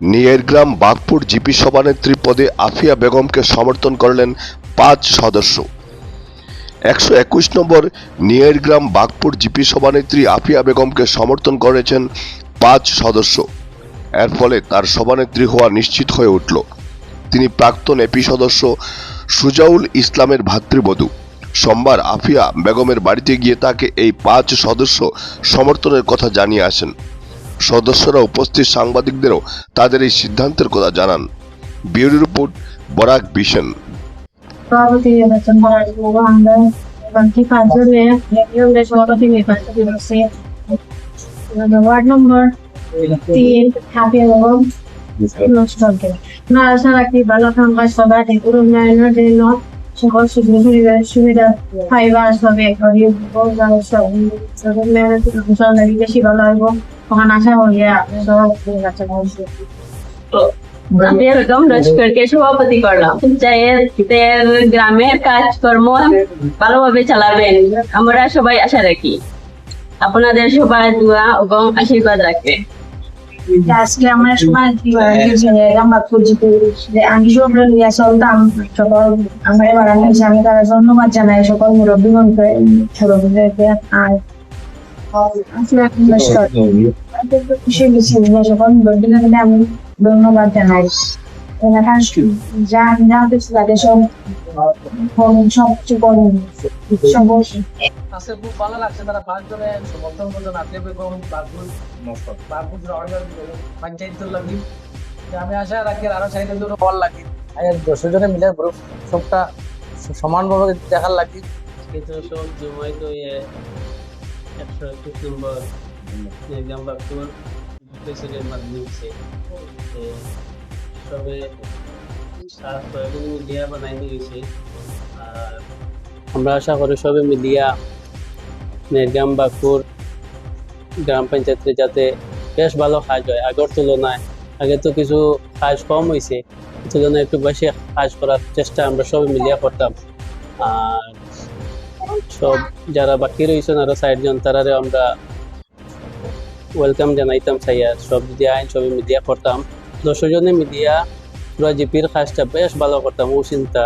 নিয়েরগ্রাম বাঘপুর GP সভানেত্রী পদে আফিয়া বেগমকে সমর্থন করলেন পাঁচ সদস্য। একশো একুশ নম্বর নিয়েরগ্রাম বাঘপুর জিপি সভানেত্রী আফিয়া বেগমকে সমর্থন করেছেন পাঁচ সদস্য। এর ফলে তার সভানেত্রী হওয়া নিশ্চিত হয়ে উঠল। তিনি প্রাক্তন এপি সদস্য সুজাউল ইসলামের ভাতৃবধূ। সোমবার আফিয়া বেগমের বাড়িতে গিয়ে তাকে এই পাঁচ সদস্য সমর্থনের কথা জানিয়ে আসেন। সদস্যরা উপস্থিত সাংবাদিকদেরও তাদের এই সিদ্ধান্তের কথা জানান। বিউরো রিপোর্ট বরাক বিশন সভাপতি নির্বাচন করার জন্য আমরা বাকি পাঁচজনে নিয়মে সভাপতি নির্বাচন করছি। ওয়ার্ড নম্বর তিন হাফিয়া বেগম নষ্টকে না আশা রাখি ভালো সংখ্যা সভা উন্নয়নের জন্য সুবিধা সুবিধা সব বেশি ভালো হইব তখন আশা করি আপনি সভাপতি আমি বেগম লস্করকে সভাপতি করলাম গ্রামের কাজকর্ম ভালোভাবে চালাবেন আমরা সবাই আশা রাখি আপনাদের সবাই দোয়া এবং আশীর্বাদ রাখবেন আজকে আমরা সময় আমরা খুঁজি আমি সব নিয়ে চলতাম সকল আমার বাড়ানো হয়েছে আমি তারা ধন্যবাদ জানাই সকল মুরব্বীগণকে মুরব্বীদেরকে আর আসলে আমি ধন্যবাদ খুশি গেছি যে সকল মুরব্বীদেরকে আমি ধন্যবাদ জানাই এলাকার যা যা কিছু তাদের সব সব কিছু করেন সব আজকে খুব ভালো লাগছে তারা পাঁচজনে সমর্থন করলেন আত্মীয় বেগম বারপুর বারপুর অর্ডার পঞ্চায়েত লাগি আমি আশা রাখি আরও চাইলে দুটো বল লাগি আর দশ জনে মিলে গ্রুপ সবটা সমানভাবে দেখার লাগি কিন্তু সব জমাই তো একশো একুশ নম্বর নির্গাম বাকুর প্রেসিডেন্ট মাধ্যমে সবে মিডিয়া বানাই আর আমরা আশা করি সবে মিডিয়া নির্গাম বাকুর গ্রাম পঞ্চায়েতে যাতে বেশ ভালো কাজ হয়। আগের তুলনায়, আগে তো কিছু কাজ কম হয়েছে তুলনায় একটু বেশি কাজ করার চেষ্টা আমরা সবাই মিলিয়া করতাম। আর সব যারা বাকি রয়েছেন আরও ষাটজন তারারে আমরা ওয়েলকাম জানাইতাম চাইয়া সব যদি আইন সবই মিডিয়া করতাম দশজনে মিডিয়া পুরা জিপির কাজটা বেশ ভালো করতাম ও চিন্তা